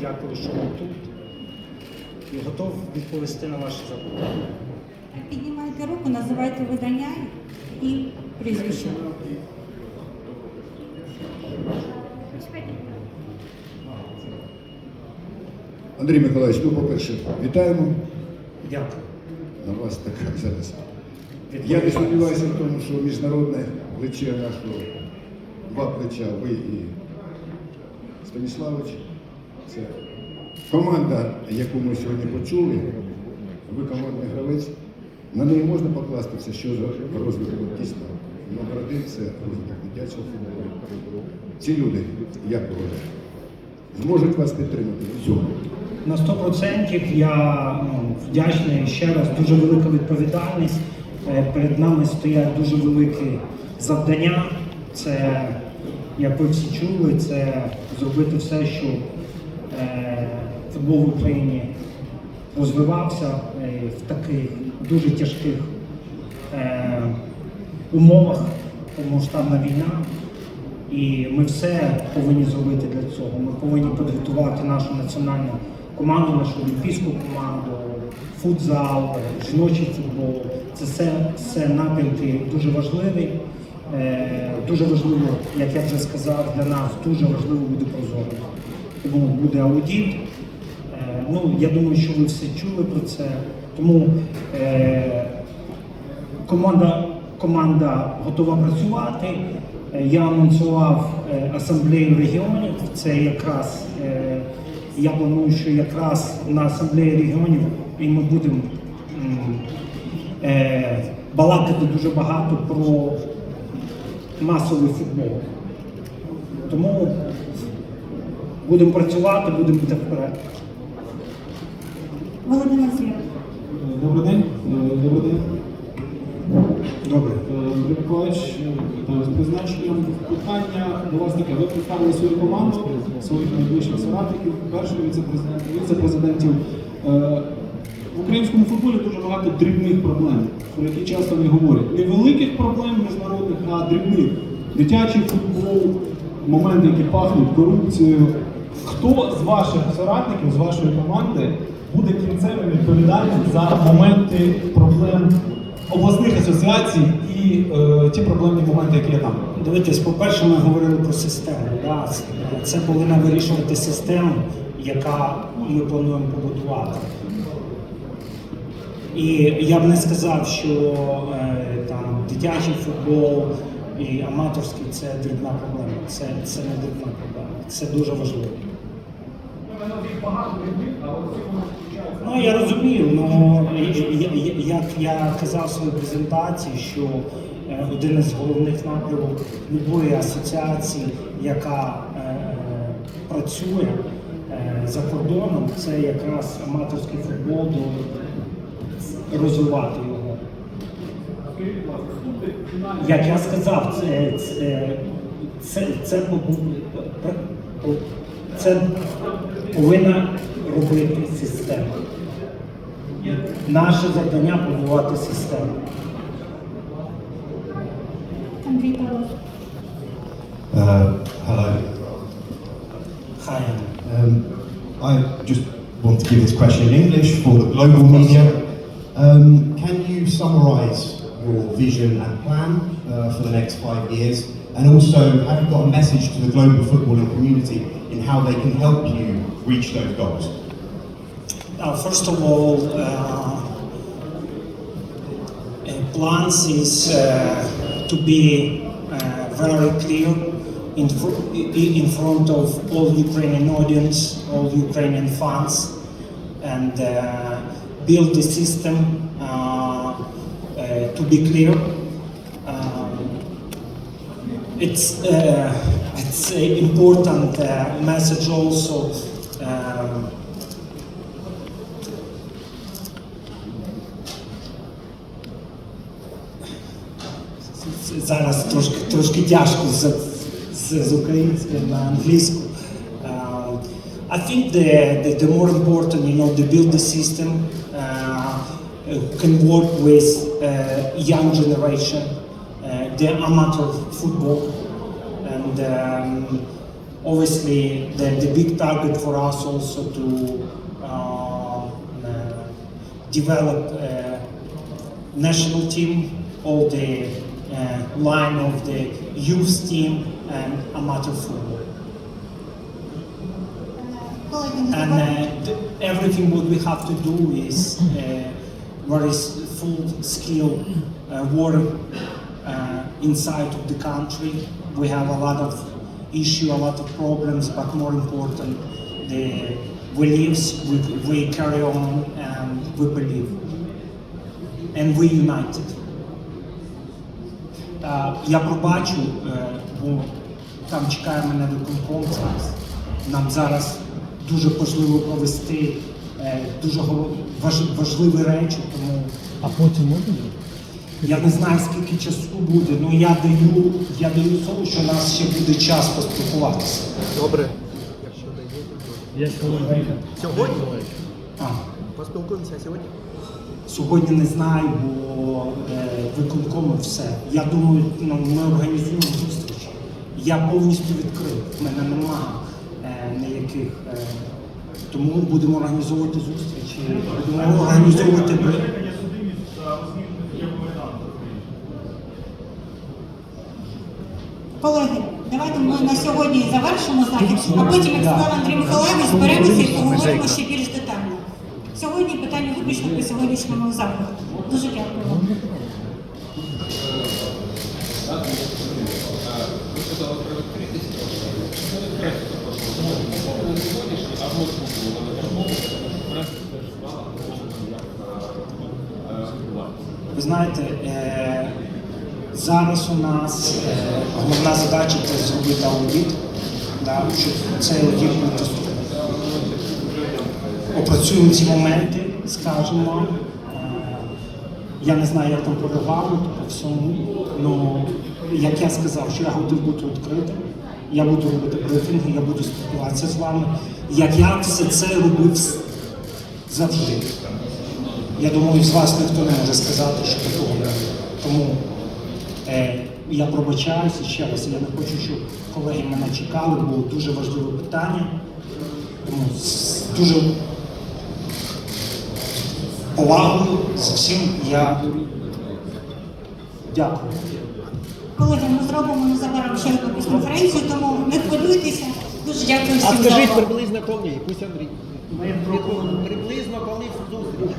Дякую, що ви тут. І готов відповісти на ваші запитання. Піднімайте руку, називайте видання і прізвище. Андрій Миколаївич, ну, по-перше, вітаємо Дякую. на вас така зараз. Я не сумніваюся в тому, що міжнародне плече нашого, два плеча, ви і Станіславович, це команда, яку ми сьогодні почули, ви командний гравець. На неї можна покластися, що за розвиток дійсно. Номер один це розвиток дитячого футболу. Ці люди, як ви зможуть вас підтримати в цьому. На 100% я ну, вдячний ще раз. Дуже велика відповідальність. Е, Перед нами стоять дуже великі завдання. Це, як ви всі чули, це зробити все, щоб е, футбол в Україні розвивався е, в таких дуже тяжких е, умовах, повномасштабна війна. І ми все повинні зробити для цього. Ми повинні підготувати нашу національну команду, нашу олімпійську команду, футзал, жіночий футбол. Це все, все напрямки дуже важливі. Е, дуже важливо, як я вже сказав, для нас дуже важливо буде прозорість. Тому буде аудит. Е, ну, я думаю, що ви всі чули про це. Тому е, команда, команда готова працювати. Е, Я анонсував е, асамблею регіонів. Це якраз е, я планую, що якраз на асамблеї регіонів і ми будемо е, балакати дуже багато про масовий футбол. Тому будемо працювати, будемо йти вперед. Володимир Звір. Добрий день. Добрий день. Добре. Е, Андрій Миколаївич, вітаю з призначенням. Питання до вас таке. Ви представили свою команду, своїх найближчих соратників, перших віце-президентів, віце-президентів. Е, В українському футболі дуже багато дрібних проблем, про які часто не говорять. Не великих проблем міжнародних, а дрібних. Дитячий футбол, моменти, які пахнуть корупцією. Хто з ваших соратників, з вашої команди буде кінцевим відповідальним за моменти проблем обласних асоціацій і е, ті проблемні моменти, які є там? Дивіться, по-перше, ми говорили про систему. Да? Це повинна вирішувати система, яка ми плануємо побудувати. І я б не сказав, що е, там дитячий футбол і аматорський це дрібна проблема. Це, це не дрібна проблема. Це дуже важливо. Ну я розумію, ну я- як я казав в своїй презентації, що е, один із головних напрямок любої асоціації, яка е, працює е, за кордоном, це якраз аматорський футбол, до розвивати його. Як я сказав, це, це, це, це, це повинна робити система. Наше завдання побудувати систему. Андрій Павлов. Uh, hello. Хай. Um, I just want to give this question in English for the global media. Um, can you summarise your vision and plan uh, for the next five years? And also, have you got a message to the global footballing community in how they can help you reach those goals? Now, first of all, uh, plans is uh, to be uh, very clear in, fr- in front of all Ukrainian audience, all Ukrainian fans, and uh, build the system uh, to be clear. Um, it's uh, it's an important uh, message also. Um, зараз трошки, трошки тяжко з, з, з української на англійську. Uh, I think the, the, the more important, you know, to build the system uh, who can work with uh, uh, young generation, uh, the amateur football, and um, obviously the, the big target for us also to uh, develop national team, all the uh, line of the youth team and amateur football. And uh, everything what we have to do is uh, there is full skill uh, work uh, inside of the country. We have a lot of issue, a lot of problems, but more important, the we live, we, we carry on, and we believe, and we united. Е, Я пробачу, е, бо там чекає мене виконком зараз. Нам зараз дуже важливо провести е, дуже горо- важ- важливі речі, тому А потім можна? я не знаю скільки часу буде, але я даю, я даю слово, що у нас ще буде час поспілкуватися. Добре. якщо Я коли Сьогодні? А, Поспілкуємося сьогодні? сьогодні не знаю, бо е, виконкому все. Я думаю, ну, ми організуємо зустріч. Я повністю відкрив. В мене немає е, ніяких. Е, тому будемо організовувати зустрічі. Організовувати. Колеги, давайте ми на сьогодні завершимо захід, а потім, як сказав Андрій Миколаївич, зберемося і поговоримо ще більш детально. Сьогодні питання виключно по сьогоднішньому заходу. Дуже дякую вам. Ви знаєте, е, зараз у нас е, головна задача це зробити аудит, да, щоб цей аудит був. Опрацюємо ці моменти, скажемо. Е, я не знаю, як там по по всьому. Ну, як я сказав, що я готовий бути відкритим, я буду робити брифінги, я буду спілкуватися з вами. Як я все це робив завжди. Я думаю, з вас ніхто не може сказати, що такого не було. Тому е, я пробачаюся ще раз. Я не хочу, щоб колеги мене чекали, було дуже важливе питання. Тому з дуже повагою з всім я дякую. Колеги, ми зробимо незабаром ще одну прес-конференцію, тому не хвилюйтеся. Дуже дякую А всім за скажіть приблизно коли? Пусть Андрій. Приблизно коли зустріч?